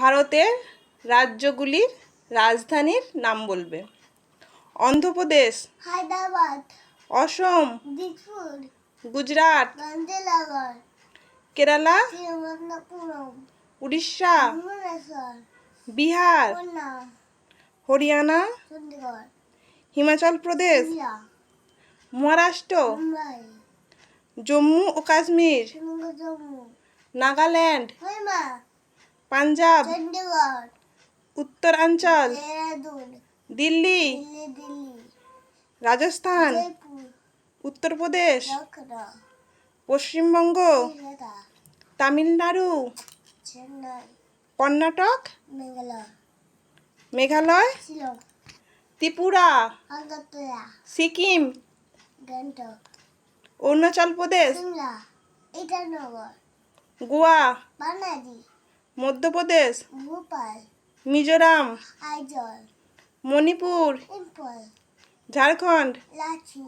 ভারতের রাজ্যগুলির রাজধানীর নাম বলবে। অন্ধ্রপ্রদেশ হায়দ্রাবাদ অসম দিসপুর গুজরাট গান্ধীনগর কেরালা উড়িষ্যা বিহার হরিয়ানা হিমাচল প্রদেশ মহারাষ্ট্র জম্মু ও কাশ্মীর নাগাল্যান্ড পাঞ্জাব উত্তরাঞ্চল দিল্লি রাজস্থান উত্তরপ্রদেশ পশ্চিমবঙ্গ তামিলনাড়ু কর্ণাটক মেঘালয় ত্রিপুরা সিকিম অরুণাচল প্রদেশ গোয়া মধ্যপ্রদেশ? মিজোরাম। আইজল। মণিপুর। ঝাড়খণ্ড। লাচি